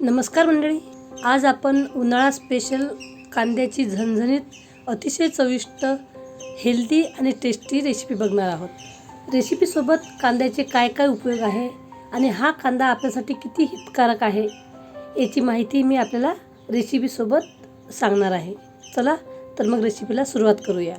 नमस्कार मंडळी आज आपण उन्हाळा स्पेशल कांद्याची झणझणीत अतिशय चविष्ट हेल्दी आणि टेस्टी रेसिपी बघणार आहोत. रेसिपीसोबत कांद्याचे काय काय उपयोग आहे आणि हा कांदा आपल्यासाठी किती हितकारक आहे याची माहिती मी आपल्याला रेसिपीसोबत सांगणार आहे. चला तर मग रेसिपीला सुरुवात करूया.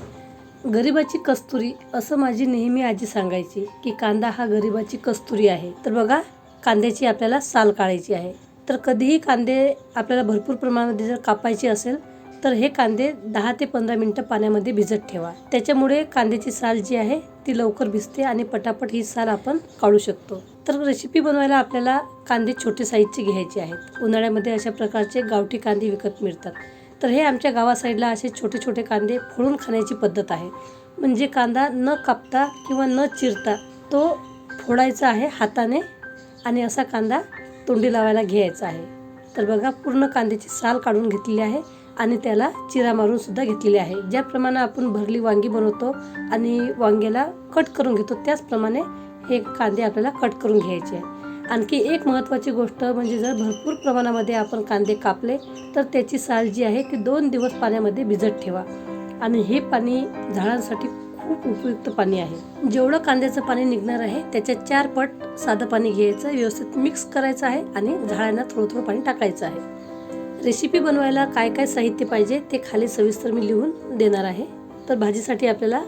गरिबाची कस्तुरी असं माझी नेहमी आजी सांगायची की कांदा हा गरिबाची कस्तुरी आहे. तर बघा कांद्याची आपल्याला साल काढायची आहे. तर कधीही कांदे आपल्याला भरपूर प्रमाणामध्ये जर कापायचे असेल तर हे कांदे दहा ते पंधरा मिनटं पाण्यामध्ये भिजत ठेवा. त्याच्यामुळे कांद्याची साल जी आहे ती लवकर भिजते आणि पटापट ही साल आपण काढू शकतो. तर रेसिपी बनवायला आपल्याला कांदे छोटे साईजचे घ्यायचे आहेत. उन्हाळ्यामध्ये अशा प्रकारचे गावठी कांदे विकत मिळतात. तर हे आमच्या गावा साईडला असे छोटे छोटे कांदे फोडून खाण्याची पद्धत आहे. म्हणजे कांदा न कापता किंवा न चिरता तो फोडायचा आहे हाताने आणि असा कांदा तोंडी लावायला घ्यायचं आहे. तर बघा पूर्ण कांद्याची साल काढून घेतलेली आहे आणि त्याला चिरा मारून सुद्धा घेतलेली आहे. ज्याप्रमाणे आपण भरली वांगी बनवतो आणि वांग्याला कट करून घेतो त्याचप्रमाणे हे कांदे आपल्याला कट करून घ्यायचे आहे. आणखी एक महत्त्वाची गोष्ट म्हणजे जर भरपूर प्रमाणामध्ये आपण कांदे कापले तर त्याची साल जी आहे ती दोन दिवस पाण्यामध्ये भिजत ठेवा. आणि हे पाणी झाडांसाठी खूप उपयुक्त पाणी आहे. जेवढं कांद्याचं पाणी निघणार आहे त्याच्या चार पट साधं पाणी घ्यायचं व्यवस्थित मिक्स करायचं आहे आणि झाडांना थोडं थोडं पाणी टाकायचं आहे. रेसिपी बनवायला काय काय साहित्य पाहिजे ते खाली सविस्तर मी लिहून देणार आहे. तर भाजीसाठी आपल्याला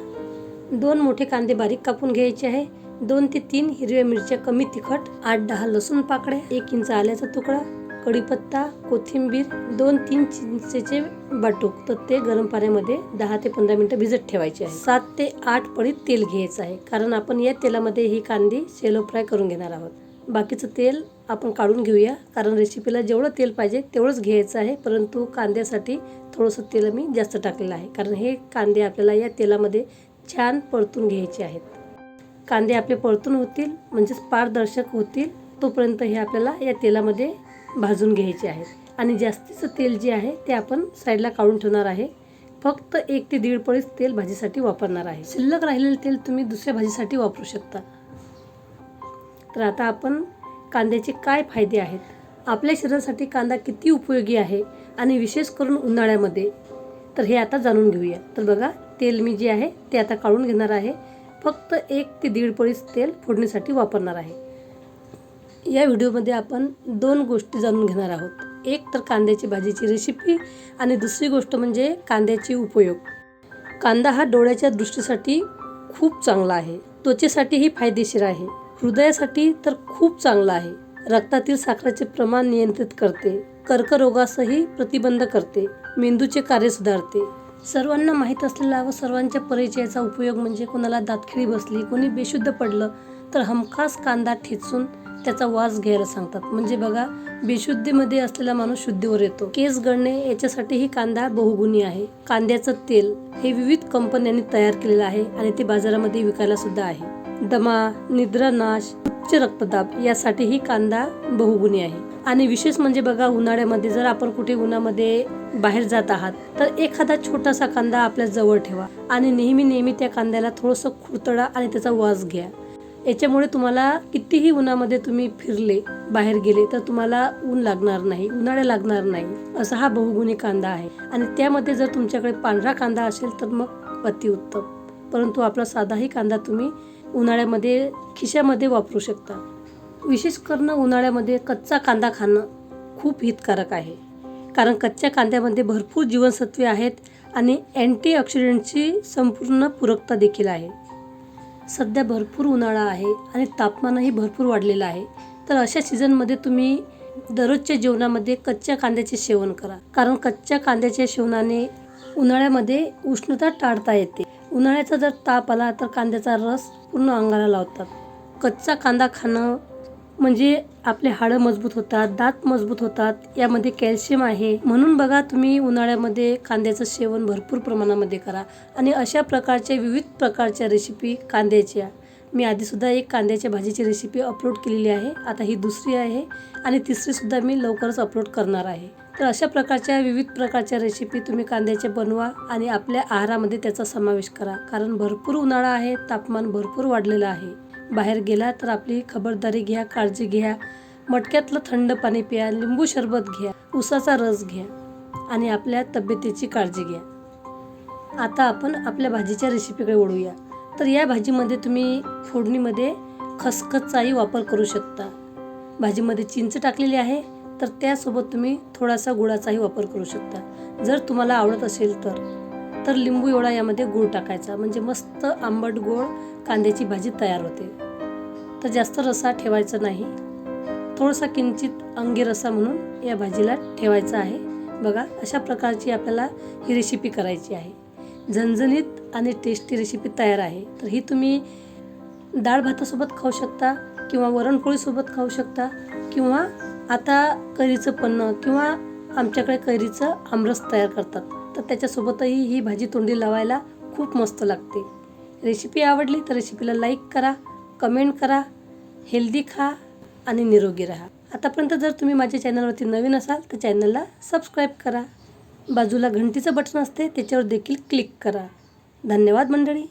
दोन मोठे कांदे बारीक कापून घ्यायचे आहे. दोन ते तीन हिरव्या मिरच्या कमी तिखट आठ दहा लसूण पाकळ्या एक इंच आल्याचा तुकडा कढीपत्ता कोथिंबीर दोन तीन चिंचेचे बाटूक तर ते गरम पाण्यामध्ये दहा ते पंधरा मिनिटं भिजत ठेवायचे आहे. सात ते आठ पडीत तेल घ्यायचं आहे. कारण आपण या तेलामध्ये ही कांदी शेलो फ्राय करून घेणार आहोत. बाकीचं तेल आपण काढून घेऊया. कारण रेसिपीला जेवढं तेल पाहिजे तेवढंच घ्यायचं आहे. परंतु कांद्यासाठी थोडंसं तेल मी जास्त टाकलेलं आहे. कारण हे कांदे आपल्याला या तेलामध्ये छान परतून घ्यायचे आहेत. कांदे आपले परतून होतील म्हणजेच पारदर्शक होतील तोपर्यंत हे आपल्याला या तेलामध्ये भाजून घ्यायचे आहेत. आणि जास्तीचं तेल जे आहे ते आपण साईडला काढून ठेवणार आहे. फक्त एक ते दीड पळीच तेल भाजीसाठी वापरणार आहे. शिल्लक राहिलेलं तेल तुम्ही दुसऱ्या भाजीसाठी वापरू शकता. तर आता आपण कांद्याचे काय फायदे आहेत? आपल्या शरीरासाठी कांदा किती उपयोगी आहे? आणि विशेष करून उन्हाळ्यामध्ये. तर हे आता जाणून घेऊया. तर बघा तेल मी जे आहे ते आता काढून घेणार आहे. फक्त एक ते दीड पळीच तेल फोडणीसाठी वापरणार आहे. या व्हिडिओमध्ये आपण दोन गोष्टी जाणून घेणार आहोत. एक तर कांद्याची भाजीची रेसिपी आणि दुसरी गोष्ट म्हणजे कांद्याचे उपयोग. कांदा हा डोळ्याच्या दृष्टीसाठी खूप चांगला आहे. त्वचेसाठीही फायदेशीर आहे. हृदयासाठी तर खूप चांगला आहे. रक्तातील साखरेचे प्रमाण नियंत्रित करते. कर्करोगासही प्रतिबंध करते. मेंदूचे कार्य सुधारते. सर्वांना माहीत असलेला व सर्वांच्या परिचयाचा उपयोग म्हणजे कोणाला दातखिळी बसली कोणी बेशुद्ध पडलं तर हमखास कांदा ठेचून त्याचा वास घ्यायला सांगतात. म्हणजे बघा बेशुद्धीमध्ये असलेला माणूस शुद्धीवर येतो. केस गळणे याच्यासाठीही कांदा बहुगुणी आहे. कांद्याचं तेल हे विविध कंपन्यांनी तयार केलेलं आहे आणि ते बाजारामध्ये विकायला सुद्धा आहे. दमा निद्रानाश उच्च रक्तदाब यासाठीही कांदा बहुगुणी आहे. आणि विशेष म्हणजे बघा उन्हाळ्यामध्ये जर आपण कुठे उन्हामध्ये बाहेर जात आहात तर एखादा छोटासा कांदा आपल्या जवळ ठेवा आणि नेहमी नेहमी त्या कांद्याला थोडंसं खुरतडा आणि त्याचा वास घ्या. याच्यामुळे तुम्हाला कितीही उन्हामध्ये तुम्ही फिरले बाहेर गेले तर तुम्हाला ऊन लागणार नाही उन्हाळ्या लागणार नाही असा हा बहुगुणी कांदा आहे. आणि त्यामध्ये जर तुमच्याकडे पांढरा कांदा असेल तर मग अतिउत्तम परंतु आपला साधाही कांदा तुम्ही उन्हाळ्यामध्ये खिशामध्ये वापरू शकता. विशेष करणं उन्हाळ्यामध्ये कच्चा कांदा खाणं खूप हितकारक आहे. कारण कच्च्या कांद्यामध्ये भरपूर जीवनसत्वे आहेत आणि अँटीऑक्सिडंटची संपूर्ण पूरकता देखील आहे. सध्या भरपूर उन्हाळा आहे आणि तापमानही भरपूर वाढलेलं आहे. तर अशा सीझनमध्ये तुम्ही दररोजच्या जेवणामध्ये कच्च्या कांद्याचे सेवन करा. कारण कच्च्या कांद्याच्या सेवनाने उन्हाळ्यामध्ये उष्णता टाळता येते. उन्हाळ्याचा जर ताप आला तर कांद्याचा रस पूर्ण अंगाला लावतात. कच्चा कांदा खाणं म्हणजे आपले हाडं मजबूत होतात दात मजबूत होतात यामध्ये कॅल्शियम आहे. म्हणून बघा तुम्ही उन्हाळ्यामध्ये कांद्याचं सेवन भरपूर प्रमाणामध्ये करा आणि अशा प्रकारच्या विविध प्रकारच्या रेसिपी कांद्याच्या. मी आधीसुद्धा एक कांद्याच्या भाजीची रेसिपी अपलोड केलेली आहे. आता ही दुसरी आहे आणि तिसरीसुद्धा मी लवकरच अपलोड करणार आहे. तर अशा प्रकारच्या विविध प्रकारच्या रेसिपी तुम्ही कांद्याच्या बनवा आणि आपल्या आहारामध्ये त्याचा समावेश करा. कारण भरपूर उन्हाळा आहे तापमान भरपूर वाढलेलं आहे. बाहेर गेला तर आपली खबरदारी घ्या काळजी घ्या. मटक्यातलं थंड पाणी प्या लिंबू सरबत घ्या उसाचा रस घ्या आणि आपल्या तब्येतीची काळजी घ्या. आता आपण आपल्या भाजीच्या रेसिपीकडे ओढूया तर या भाजीमध्ये तुम्ही फोडणीमध्ये खसखसचाही वापर करू शकता. भाजीमध्ये चिंच टाकलेली आहे तर त्यासोबत तुम्ही थोडासा गुळाचाही वापर करू शकता. जर तुम्हाला आवडत असेल तर. तर लिंबू एवढा यामध्ये गूळ टाकायचा. म्हणजे मस्त आंबट गोड कांद्याची भाजी तयार होते. तर जास्त रसा ठेवायचा नाही. थोडासा किंचित अंगी रसा म्हणून या भाजीला ठेवायचा आहे. बघा अशा प्रकारची आपल्याला ही रेसिपी करायची आहे. झणझणीत आणि टेस्टी रेसिपी तयार आहे. तर ही तुम्ही डाळ भातासोबत खाऊ शकता किंवा वरणपोळीसोबत खाऊ शकता किंवा आता कैरीचं पन्नं किंवा आमच्याकडे कैरीचं आमरस तयार करतात. तर त्याच्यासोबतही ही भाजी तोंडी लावायला खूप मस्त लागते. रेसिपी आवडली तर रेसिपीला लाईक करा कमेंट करा हेल्दी खा आणि निरोगी राहा. आतापर्यंत जर तुम्ही माझ्या चॅनलवरती नवीन असाल तर चॅनलला सबस्क्राईब करा. बाजूला घंटीचं बटन असते त्याच्यावर देखील क्लिक करा. धन्यवाद मंडळी.